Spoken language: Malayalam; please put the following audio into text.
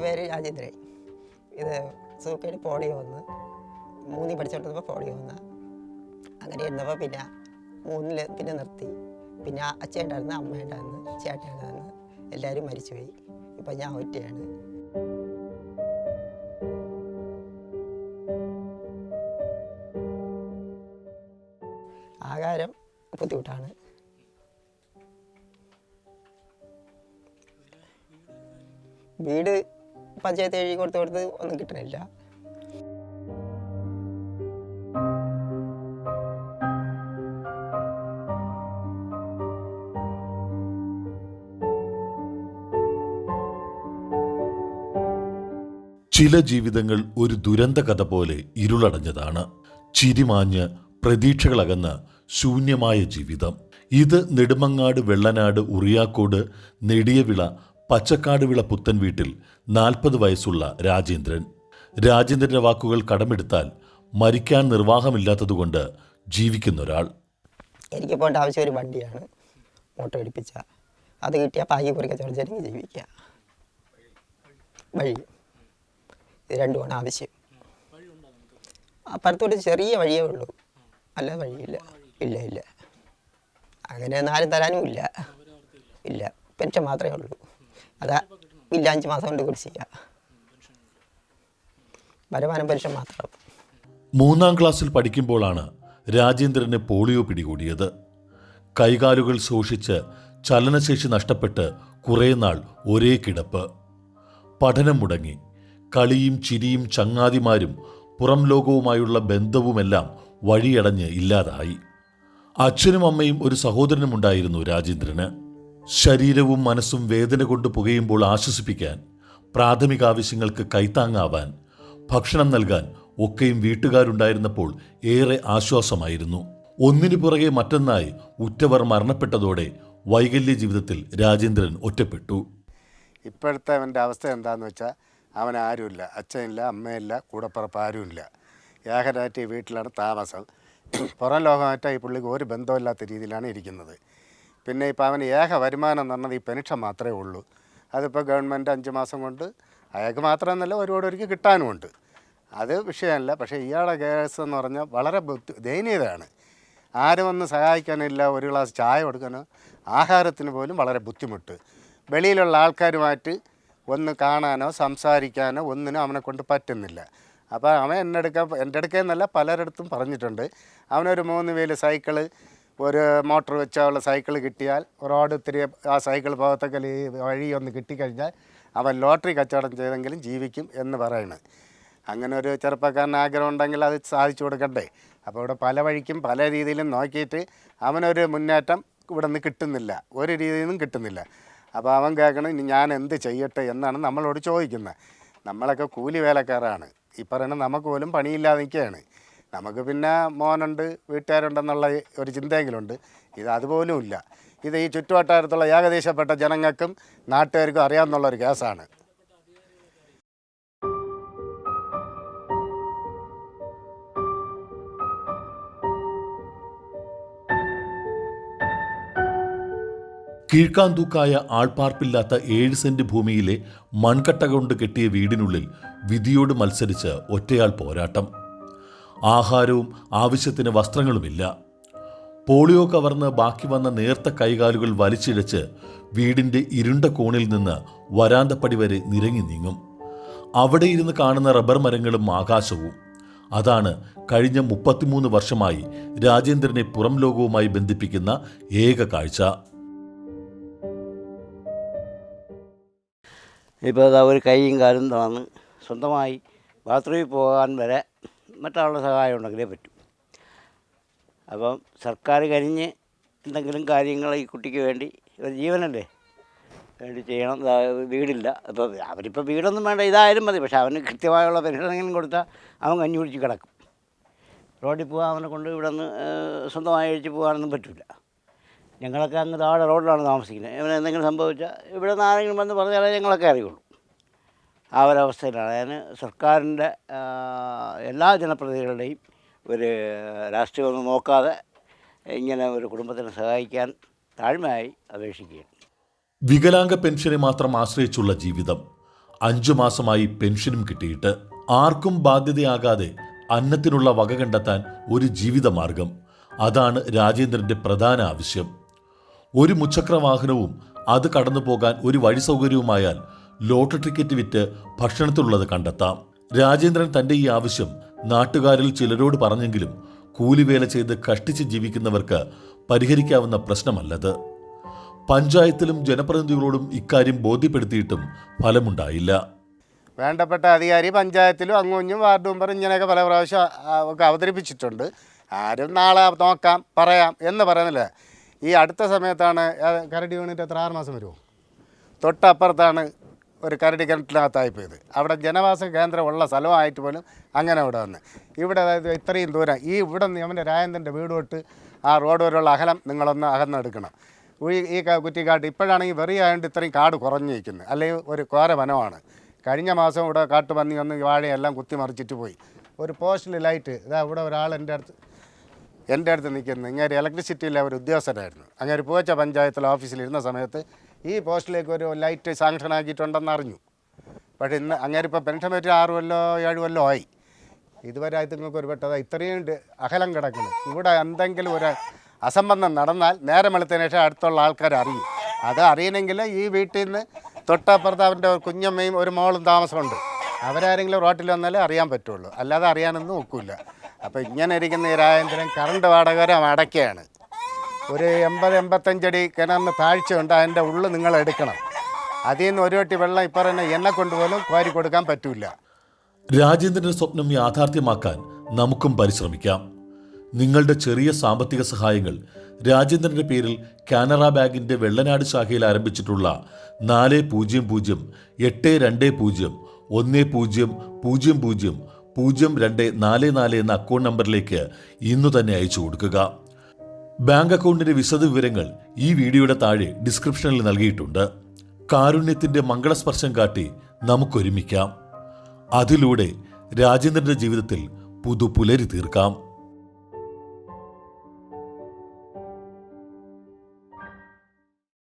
പേര് രാജേന്ദ്രൻ ഇത് സൂക്കേട് പോളിയോ വന്ന് മൂന്നിൽ പഠിച്ചുകൊണ്ടിരുന്നപ്പോൾ പോളിയോ വന്ന് അങ്ങനെ ഇരുന്നപ്പോൾ പിന്നെ മൂന്നിൽ പിന്നെ നിർത്തി. പിന്നെ അച്ഛൻ ഉണ്ടായിരുന്നു അമ്മ എല്ലാവരും മരിച്ചുപോയി. ഇപ്പം ഞാൻ ഒറ്റയാണ്. ആകാരം ബുദ്ധിമുട്ടാണ്. വീട് പഞ്ചായത്ത് എഴുതി കൊടുത്ത് കൊടുത്ത് ഒന്നും കിട്ടണില്ല. ചില ജീവിതങ്ങൾ ഒരു ദുരന്ത കഥ പോലെ ഇരുളടഞ്ഞതാണ്. ചിരിമാഞ്ഞ് പ്രതീക്ഷകളകന്ന് ശൂന്യമായ ജീവിതം. ഇത് നെടുമങ്ങാട് വെള്ളനാട് ഉറിയാക്കോട് നെടിയവിള പച്ചക്കാട് വിള പുത്തൻ വീട്ടിൽ നാൽപ്പത് വയസ്സുള്ള രാജേന്ദ്രൻ. രാജേന്ദ്രന്റെ വാക്കുകൾ കടമെടുത്താൽ മരിക്കാൻ നിർവാഹമില്ലാത്തതുകൊണ്ട് ജീവിക്കുന്ന ഒരാൾ എനിക്ക് പോകേണ്ട ആവശ്യം ഒരു വണ്ടിയാണ്. ഓട്ടോ എടുപ്പിച്ച അത് കിട്ടിയാൽ പാകി കുറിക്ക ചോദിച്ചെനിക്ക് ജീവിക്കുക. വഴി. ഇത് രണ്ടുമാണ് ആവശ്യം. അപ്പുറത്തോട്ട് ചെറിയ വഴിയേ ഉള്ളൂ. അല്ല വഴിയില്ല. ഇല്ല ഇല്ല. അങ്ങനെ ഒന്നും ആരും തരാനും ഇല്ല. ഇല്ല. പെൻഷൻ മാത്രമേ ഉള്ളൂ. അതാ ഇല്ല അഞ്ച് മാസം കൊണ്ട് കുറിച്ചില്ല വരുമാനം പെൻഷൻ മാത്രം. മൂന്നാം ക്ലാസ്സിൽ പഠിക്കുമ്പോഴാണ് രാജേന്ദ്രന് പോളിയോ പിടികൂടിയത്. കൈകാലുകൾ ശോഷിച്ച് ചലനശേഷി നഷ്ടപ്പെട്ട് കുറേ നാൾ ഒരേ കിടപ്പ്. പഠനം മുടങ്ങി. കളിയും ചിരിയും ചങ്ങാതിമാരും പുറം ലോകവുമായുള്ള ബന്ധവുമെല്ലാം വഴിയടഞ്ഞ് ഇല്ലാതായി. അച്ഛനും അമ്മയും ഒരു സഹോദരനും ഉണ്ടായിരുന്നു രാജേന്ദ്രന്. ശരീരവും മനസ്സും വേദന കൊണ്ട് പുകയുമ്പോൾ ആശ്വസിപ്പിക്കാൻ പ്രാഥമിക ആവശ്യങ്ങൾക്ക് കൈത്താങ്ങാവാൻ ഭക്ഷണം നൽകാൻ ഒക്കെയും വീട്ടുകാരുണ്ടായിരുന്നപ്പോൾ ഏറെ ആശ്വാസമായിരുന്നു. ഒന്നിനു പുറകെ മറ്റൊന്നായി ഉറ്റവർ മരണപ്പെട്ടതോടെ വൈകല്യ ജീവിതത്തിൽ രാജേന്ദ്രൻ ഒറ്റപ്പെട്ടു. ഇപ്പോഴത്തെ അവന്റെ അവസ്ഥ എന്താണെന്ന് വെച്ചാൽ അവൻ ആരുമില്ല. അച്ഛനില്ല അമ്മയില്ല കൂടപ്പുറപ്പ് ആരുമില്ല. ഏകനായിട്ട് ഈ വീട്ടിലാണ് താമസം. പുറം ലോകമായിട്ട് ഈ പുള്ളിക്ക് ഒരു ബന്ധമില്ലാത്ത രീതിയിലാണ് ഇരിക്കുന്നത്. പിന്നെ ഇപ്പോൾ അവന് ഏക വരുമാനം എന്ന് പറഞ്ഞത് ഈ പെൻഷൻ മാത്രമേ ഉള്ളൂ. അതിപ്പോൾ ഗവൺമെന്റ് അഞ്ച് മാസം കൊണ്ട് അയാൾക്ക് മാത്രമെന്നല്ല ഒരുപാട് ഒരുക്കി കിട്ടാനുമുണ്ട് അത് വിഷയമല്ല. പക്ഷേ ഇയാളെ കേസ് എന്ന് പറഞ്ഞാൽ വളരെ ബുദ്ധി ദയനീയതയാണ്. ആരും ഒന്ന് സഹായിക്കാനില്ല. ഒരു ഗ്ലാസ് ചായ കൊടുക്കാനോ ആഹാരത്തിന് പോലും വളരെ ബുദ്ധിമുട്ട്. വെളിയിലുള്ള ആൾക്കാരുമായിട്ട് ഒന്ന് കാണാനോ സംസാരിക്കാനോ ഒന്നിനും അവനെ കൊണ്ട് പറ്റുന്നില്ല. അപ്പോൾ അവൻ അടുക്ക എന്റെ അടുക്കെന്നല്ല പലരിടത്തും പറഞ്ഞിട്ടുണ്ട്. അവനൊരു മൂന്ന് വീൽ സൈക്കിൾ ഒരു മോട്ടോർ വെച്ചുള്ള സൈക്കിൾ കിട്ടിയാൽ റോഡ് ഇത്തിരി ആ സൈക്കിൾ ഭാഗത്തൊക്കെ ഈ വഴി ഒന്ന് കിട്ടിക്കഴിഞ്ഞാൽ അവൻ ലോട്ടറി കച്ചവടം ചെയ്തെങ്കിലും ജീവിക്കും എന്ന് പറയുന്നത് അങ്ങനെ ഒരു ചെറുപ്പക്കാരന് ആഗ്രഹം ഉണ്ടെങ്കിൽ അത് സാധിച്ചു കൊടുക്കണ്ടേ. അപ്പോൾ ഇവിടെ പല വഴിക്കും പല രീതിയിലും നോക്കിയിട്ട് അവനൊരു മുന്നേറ്റം ഇവിടെ നിന്ന് കിട്ടുന്നില്ല. ഒരു രീതിയിൽ നിന്നും കിട്ടുന്നില്ല. അപ്പോൾ അവൻ കേൾക്കണം ഇനി ഞാൻ എന്ത് ചെയ്യട്ടെ? എന്നാണ് നമ്മളോട് ചോദിക്കുന്നത്. നമ്മളൊക്കെ കൂലി വേലക്കാരാണ്. ഈ പറയുന്നത് നമുക്ക് പോലും പണിയില്ലാതെ നിൽക്കുകയാണ്. നമുക്ക് പിന്നെ മോനുണ്ട് വീട്ടുകാരുണ്ടെന്നുള്ള ഒരു ചിന്തയെങ്കിലുണ്ട്. ഇത് അതുപോലും ഇല്ല ഇത് ഈ ചുറ്റുവട്ടാരത്തുള്ള ഏകദേശപ്പെട്ട ജനങ്ങൾക്കും നാട്ടുകാർക്കും അറിയാമെന്നുള്ള ഒരു കേസാണ്. കീഴ്ക്കാന്തൂക്കായ ആൾപ്പാർപ്പില്ലാത്ത ഏഴ് സെന്റ് ഭൂമിയിലെ മൺകട്ട കൊണ്ട് കെട്ടിയ വീടിനുള്ളിൽ വിധിയോട് മത്സരിച്ച് ഒറ്റയാൾ പോരാട്ടം. ആഹാരവും ആവശ്യത്തിന് വസ്ത്രങ്ങളുമില്ല. പോളിയോ കവർന്ന് ബാക്കി വന്ന നേർത്ത കൈകാലുകൾ വലിച്ചിഴച്ച് വീടിന്റെ ഇരുണ്ട കോണിൽ നിന്ന് വരാന്തപ്പടി വരെ നിരങ്ങി നീങ്ങും. അവിടെ ഇരുന്ന് കാണുന്ന റബ്ബർ മരങ്ങളും ആകാശവും. അതാണ് കഴിഞ്ഞ മുപ്പത്തിമൂന്ന് വർഷമായി രാജേന്ദ്രനെ പുറം ലോകവുമായി ബന്ധിപ്പിക്കുന്ന ഏക കാഴ്ച. ഇപ്പോൾ അതാ ഒരു കൈയും കാലും തളർന്ന് സ്വന്തമായി ബാത്റൂമിൽ പോകാൻ വരെ മറ്റാളുടെ സഹായം ഉണ്ടെങ്കിലേ പറ്റൂ. അപ്പം സർക്കാർ കരിഞ്ഞ് എന്തെങ്കിലും കാര്യങ്ങൾ ഈ കുട്ടിക്ക് വേണ്ടി ഒരു ജീവനല്ലേ? വേണ്ടി ചെയ്യണം. വീടില്ല. അപ്പോൾ അവരിപ്പോൾ വീടൊന്നും വേണ്ട. ഇതായാലും മതി. പക്ഷേ അവന് കൃത്യമായുള്ള പരിഹാരങ്ങളും കൊടുത്താൽ അവൻ കഞ്ഞി കുടിച്ച് കിടക്കും. റോഡിൽ പോകാൻ അവനെ കൊണ്ട് ഇവിടെ നിന്ന് സ്വന്തമായി അഴിച്ച് പോകാനൊന്നും പറ്റില്ല ഞങ്ങളൊക്കെ അങ്ങ് താഴെ റോഡിലാണ് താമസിക്കുന്നത്. ഇവനെന്തെങ്കിലും സംഭവിച്ചാൽ ഇവിടെ നിന്ന് ആരെങ്കിലും വന്ന് പറഞ്ഞാലേ ഞങ്ങളൊക്കെ അറിയുള്ളൂ. ആ ഒരവസ്ഥയിലാണ് അതിന് സർക്കാരിന്റെ എല്ലാ ജനപ്രതിനിധികളുടെയും ഒരു രാഷ്ട്രീയമൊന്നും നോക്കാതെ ഇങ്ങനെ ഒരു കുടുംബത്തിനെ സഹായിക്കാൻ താഴ്മയായി അപേക്ഷിക്കുകയാണ്. വികലാംഗ പെൻഷനെ മാത്രം ആശ്രയിച്ചുള്ള ജീവിതം അഞ്ചു മാസമായി പെൻഷനും കിട്ടിയിട്ട് ആർക്കും ബാധ്യതയാകാതെ അന്നത്തിനുള്ള വക കണ്ടെത്താൻ ഒരു ജീവിതമാർഗം. അതാണ് രാജേന്ദ്രന്റെ പ്രധാന ആവശ്യം. ഒരു മുച്ചക്രവാഹനവും അത് കടന്നു പോകാൻ ഒരു വഴി സൗകര്യവുമായാൽ ലോട്ടറി ടിക്കറ്റ് വിറ്റ് ഭക്ഷണത്തിലുള്ളത് കണ്ടെത്താം. രാജേന്ദ്രൻ തന്റെ ഈ ആവശ്യം നാട്ടുകാരിൽ ചിലരോട് പറഞ്ഞെങ്കിലും കൂലിവേല ചെയ്ത് കഷ്ടിച്ച് ജീവിക്കുന്നവർക്ക് പരിഹരിക്കാവുന്ന പ്രശ്നമല്ലത്. പഞ്ചായത്തിലും ജനപ്രതിനിധികളോടും ഇക്കാര്യം ബോധ്യപ്പെടുത്തിയിട്ടും ഫലമുണ്ടായില്ല. വേണ്ടപ്പെട്ട അധികാരി പഞ്ചായത്തിലും അങ്ങുഞ്ഞും വാർഡ് മെമ്പറും ഇങ്ങനെയൊക്കെ പല പ്രാവശ്യം ഒക്കെ അവതരിപ്പിച്ചിട്ടുണ്ട്. ആരും നാളെ നോക്കാം പറയാം എന്ന് പറയുന്നില്ല. ഈ അടുത്ത സമയത്താണ് കരടി യൂണിറ്റ് എത്ര ആറ് മാസം വരുമോ തൊട്ടപ്പുറത്താണ് ഒരു കരടി കിണറ്റിനകത്തായി പോയത്. അവിടെ ജനവാസ കേന്ദ്രം ഉള്ള സ്ഥലമായിട്ട് പോലും അങ്ങനെ അവിടെ വന്ന്. ഇവിടെ അതായത് ഇത്രയും ദൂരം ഈ ഇവിടെ നിന്ന് അവന്റെ രായന്തന്റെ വീട് തൊട്ട് ആ റോഡ് വരെയുള്ള അകലം നിങ്ങളൊന്ന് അകന്നെടുക്കണം. ഈ കുറ്റിക്കാട് ഇപ്പോഴാണെങ്കിൽ വെറിയായതുകൊണ്ട് ഇത്രയും കാട് കുറഞ്ഞു നിൽക്കുന്നത് അല്ലെങ്കിൽ ഒരു കോര വനമാണ്. കഴിഞ്ഞ മാസം ഇവിടെ കാട്ടുപന്നി വന്ന് വാഴയെല്ലാം കുത്തിമറിച്ചിട്ട് പോയി. ഒരു പോസ്റ്റിൽ ലൈറ്റ് ഇതാ ഇവിടെ ഒരാൾ എന്റെ അടുത്ത് എന്റെ അടുത്ത് നിൽക്കുന്നത് ഇങ്ങനെ ഇലക്ട്രിസിറ്റിയിലെ ഒരു ഉദ്യോഗസ്ഥനായിരുന്നു. അങ്ങനെ പൂവച്ച പഞ്ചായത്തിലെ ഓഫീസിലിരുന്ന സമയത്ത് ഈ പോസ്റ്റിലേക്ക് ഒരു ലൈറ്റ് സാങ്ഷൻ ആക്കിയിട്ടുണ്ടെന്ന് അറിഞ്ഞു. പക്ഷേ ഇന്ന് അങ്ങനെ ഇപ്പോൾ പെൻഷൻ പറ്റി ആറ് കൊല്ലോ ഏഴ് കൊല്ലോ ആയി. ഇതുവരെ ആയിട്ട് നിങ്ങൾക്ക് ഒരു പെട്ടത് ഇത്രയും അകലം കിടക്കുന്നു ഇവിടെ എന്തെങ്കിലും ഒരു അസംബന്ധം നടന്നാൽ നേരം വെളുത്തതിന് ശേഷം അടുത്തുള്ള ആൾക്കാർ അറിയും. അത് അറിയണമെങ്കിൽ ഈ വീട്ടിൽ നിന്ന് തൊട്ടപ്പുറത്ത് അവന്റെ കുഞ്ഞമ്മയും ഒരു മോളും താമസമുണ്ട്. അവരാരെങ്കിലും റോട്ടിൽ വന്നാലേ അറിയാൻ പറ്റുള്ളൂ. അല്ലാതെ അറിയാനൊന്നും ഒക്കില്ല. അപ്പോൾ ഇങ്ങനെ ഇരിക്കുന്ന ഈ രാജേന്ദ്രൻ കറണ്ട് വാടകരം അടയ്ക്കുകയാണ് ഒരു എൺപത് എൺപത്തഞ്ചടി കിണറിന് താഴ്ചയുണ്ട് അതിന്റെ ഉള്ളു നിങ്ങൾ എടുക്കണം. അതിൽ നിന്ന് ഒരു വട്ടി വെള്ളം ഇപ്പം തന്നെ എന്നെ കൊണ്ടുപോലും കോരി കൊടുക്കാൻ പറ്റില്ല രാജേന്ദ്രന്റെ സ്വപ്നം യാഥാർത്ഥ്യമാക്കാൻ നമുക്കും പരിശ്രമിക്കാം. നിങ്ങളുടെ ചെറിയ സാമ്പത്തിക സഹായങ്ങൾ രാജേന്ദ്രന്റെ പേരിൽ കാനറ ബാങ്കിന്റെ വെള്ളനാട് ശാഖയിൽ ആരംഭിച്ചിട്ടുള്ള നാല് പൂജ്യം പൂജ്യം എട്ട് രണ്ട് പൂജ്യം ഒന്ന് പൂജ്യം പൂജ്യം പൂജ്യം പൂജ്യം രണ്ട് നാല് നാല് എന്ന അക്കൗണ്ട് നമ്പറിലേക്ക് ഇന്നു തന്നെ അയച്ചു കൊടുക്കുക. ബാങ്ക് അക്കൗണ്ടിന്റെ വിശദ വിവരങ്ങൾ ഈ വീഡിയോയുടെ താഴെ ഡിസ്ക്രിപ്ഷനിൽ നൽകിയിട്ടുണ്ട്. കാരുണ്യത്തിന്റെ മംഗളസ്പർശം കാട്ടി നമുക്കൊരുമിക്കാം. അതിലൂടെ രാജേന്ദ്രന്റെ ജീവിതത്തിൽ പുതുപുലരി തീർക്കാം.